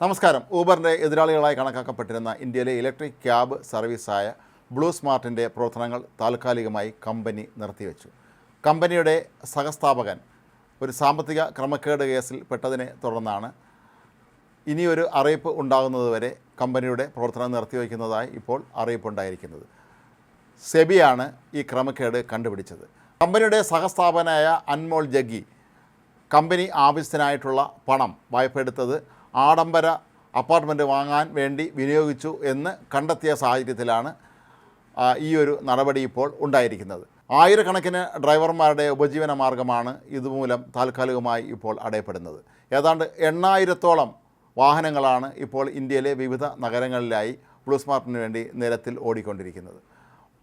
നമസ്കാരം. ഊബറിന്റെ എതിരാളികളായി കണക്കാക്കപ്പെട്ടിരുന്ന ഇന്ത്യയിലെ ഇലക്ട്രിക് ക്യാബ് സർവീസായ ബ്ലൂ സ്മാർട്ടിന്റെ പ്രവർത്തനങ്ങൾ താൽക്കാലികമായി കമ്പനി നിർത്തിവെച്ചു. കമ്പനിയുടെ സഹസ്ഥാപകൻ ഒരു സാമ്പത്തിക ക്രമക്കേട് കേസിൽ പെട്ടതിനെ തുടർന്നാണ് ഇനിയൊരു അറിയിപ്പ് ഉണ്ടാകുന്നതുവരെ കമ്പനിയുടെ പ്രവർത്തനം നിർത്തിവെക്കുന്നതായി ഇപ്പോൾ അറിയിപ്പുണ്ടായിരിക്കുന്നത്. സെബിയാണ് ഈ ക്രമക്കേട് കണ്ടുപിടിച്ചത്. കമ്പനിയുടെ സഹസ്ഥാപനായ അൻമോൾ ജഗ്ഗി കമ്പനി ആവശ്യത്തിനായിട്ടുള്ള പണം വായ്പയെടുത്തത് ആഡംബര അപ്പാർട്ട്മെന്റ് വാങ്ങാൻ വേണ്ടി വിനിയോഗിച്ചു എന്ന് കണ്ടെത്തിയ സാഹചര്യത്തിലാണ് ഈ ഒരു നടപടി ഇപ്പോൾ ഉണ്ടായിരിക്കുന്നത്. ആയിരക്കണക്കിന് ഡ്രൈവർമാരുടെ ഉപജീവന മാർഗമാണ് ഇതുമൂലം താൽക്കാലികമായി ഇപ്പോൾ അടയപ്പെടുന്നത്. ഏതാണ്ട് എണ്ണായിരത്തോളം വാഹനങ്ങളാണ് ഇപ്പോൾ ഇന്ത്യയിലെ വിവിധ നഗരങ്ങളിലായി ബ്ലൂ സ്മാർട്ടിന് വേണ്ടി നിരത്തിൽ ഓടിക്കൊണ്ടിരിക്കുന്നത്.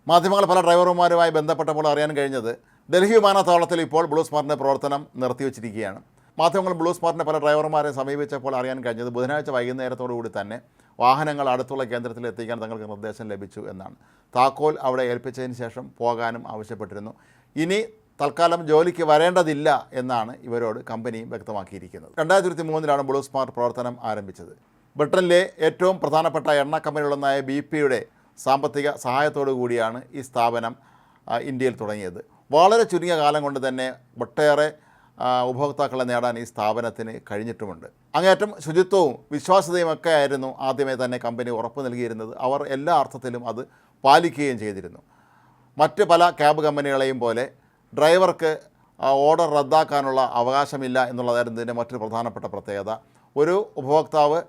മാധ്യമങ്ങൾ പല ഡ്രൈവർമാരുമായി ബന്ധപ്പെട്ടപ്പോൾ അറിയാൻ കഴിഞ്ഞത് ഡൽഹി വിമാനത്താവളത്തിൽ ഇപ്പോൾ ബ്ലൂ സ്മാർട്ടിന്റെ പ്രവർത്തനം നിർത്തിവച്ചിരിക്കുകയാണ്. മാധ്യമങ്ങൾ ബ്ലൂ സ്മാർട്ടിന്റെ പല ഡ്രൈവർമാരെ സമീപിച്ചപ്പോൾ അറിയാൻ കഴിഞ്ഞത് ബുധനാഴ്ച വൈകുന്നേരത്തോടു കൂടി തന്നെ വാഹനങ്ങൾ അടുത്തുള്ള കേന്ദ്രത്തിൽ എത്തിക്കാൻ തങ്ങൾക്ക് നിർദ്ദേശം ലഭിച്ചു എന്നാണ്. താക്കോൽ അവിടെ ഏൽപ്പിച്ചതിന് ശേഷം പോകാനും ആവശ്യപ്പെട്ടിരുന്നു. ഇനി തൽക്കാലം ജോലിക്ക് വരേണ്ടതില്ല എന്നാണ് ഇവരോട് കമ്പനി വ്യക്തമാക്കിയിരിക്കുന്നത്. രണ്ടായിരത്തി ഇരുപത്തി മൂന്നിലാണ് ബ്ലൂ സ്മാർട്ട് പ്രവർത്തനം ആരംഭിച്ചത്. ബ്രിട്ടനിലെ ഏറ്റവും പ്രധാനപ്പെട്ട എണ്ണ കമ്പനികളൊന്നായ ബി പിയുടെ സാമ്പത്തിക സഹായത്തോടു കൂടിയാണ് ഈ സ്ഥാപനം ഇന്ത്യയിൽ തുടങ്ങിയത്. വളരെ ചുരുങ്ങിയ കാലം കൊണ്ട് തന്നെ ഒട്ടേറെ ഉപഭോക്താക്കളെ നേടാൻ ഈ സ്ഥാപനത്തിന് കഴിഞ്ഞിട്ടുമുണ്ട്. അങ്ങേറ്റം ശുചിത്വവും വിശ്വാസ്യതയും ഒക്കെ ആയിരുന്നു ആദ്യമേ തന്നെ കമ്പനി ഉറപ്പ് നൽകിയിരുന്നത്. അവർ എല്ലാ അർത്ഥത്തിലും അത് പാലിക്കുകയും ചെയ്തിരുന്നു. മറ്റ് പല ക്യാബ് കമ്പനികളെയും പോലെ ഡ്രൈവർക്ക് ഓർഡർ റദ്ദാക്കാനുള്ള അവകാശമില്ല എന്നുള്ളതായിരുന്നു ഇതിന്റെ മറ്റൊരു പ്രധാനപ്പെട്ട പ്രത്യേകത. ഒരു ഉപഭോക്താവ്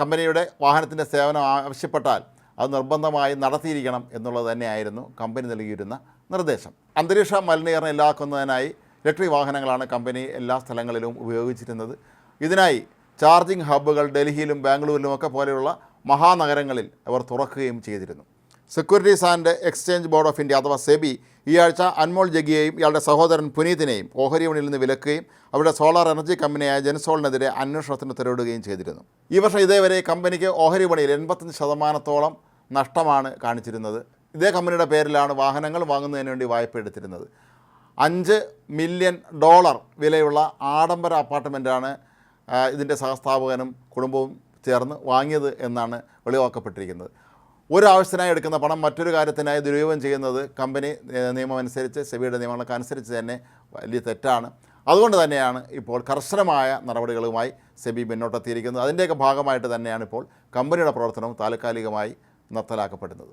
കമ്പനിയുടെ വാഹനത്തിന്റെ സേവനം ആവശ്യപ്പെട്ടാൽ അത് നിർബന്ധമായി നടത്തിയിരിക്കണം എന്നുള്ളത് തന്നെയായിരുന്നു കമ്പനി നൽകിയിരുന്ന നിർദ്ദേശം. അന്തരീക്ഷ മലിനീകരണം ഇല്ലാക്കുന്നതിനായി ഇലക്ട്രിക് വാഹനങ്ങളാണ് കമ്പനി എല്ലാ സ്ഥലങ്ങളിലും ഉപയോഗിച്ചിരുന്നത്. ഇതിനായി ചാർജിംഗ് ഹബ്ബുകൾ ഡൽഹിയിലും ബാംഗ്ലൂരിലും ഒക്കെ പോലെയുള്ള മഹാനഗരങ്ങളിൽ അവർ തുറക്കുകയും ചെയ്തിരുന്നു. Securities and exchange board of India അഥവാ സെബി ഈ ആഴ്ച അൻമോൾ ജഗിയെയും ഇയാളുടെ സഹോദരൻ പുനീതിനെയും ഓഹരി വിപണിയിൽ നിന്ന് വിലക്കുകയും അവരുടെ സോളാർ എനർജി കമ്പനിയായ ജെൻസോളിനെതിരെ അന്വേഷണത്തിന് ഉത്തരവിടുകയും ചെയ്തിരുന്നു. ഈ വർഷം ഇതേവരെ കമ്പനിക്ക് ഓഹരി വിപണിയിൽ എൺപത്തഞ്ച് ശതമാനത്തോളം നഷ്ടമാണ് കാണിച്ചിരുന്നത്. ഇതേ കമ്പനിയുടെ പേരിലാണ് വാഹനങ്ങൾ വാങ്ങുന്നതിന് വേണ്ടി വായ്പ എടുത്തിരുന്നത്. അഞ്ച് മില്യൺ ഡോളർ വിലയുള്ള ആഡംബര അപ്പാർട്ട്മെന്റാണ് ഇതിന്റെ സഹസ്ഥാപകനും കുടുംബവും ചേർന്ന് വാങ്ങിയത് എന്നാണ് വെളിവാക്കപ്പെട്ടിരിക്കുന്നത്. ഒരു ആവശ്യത്തിനായി എടുക്കുന്ന പണം മറ്റൊരു കാര്യത്തിനായി ദുരുപയോഗം ചെയ്യുന്നത് കമ്പനി നിയമമനുസരിച്ച് സെബിയുടെ നിയമങ്ങൾക്കനുസരിച്ച് തന്നെ വലിയ തെറ്റാണ്. അതുകൊണ്ട് തന്നെയാണ് ഇപ്പോൾ കർശനമായ നടപടികളുമായി സെബി മുന്നോട്ടെത്തിയിരിക്കുന്നത്. അതിന്റെയൊക്കെ ഭാഗമായിട്ട് തന്നെയാണ് ഇപ്പോൾ കമ്പനിയുടെ പ്രവർത്തനവും താൽക്കാലികമായി നിർത്തലാക്കപ്പെടുന്നത്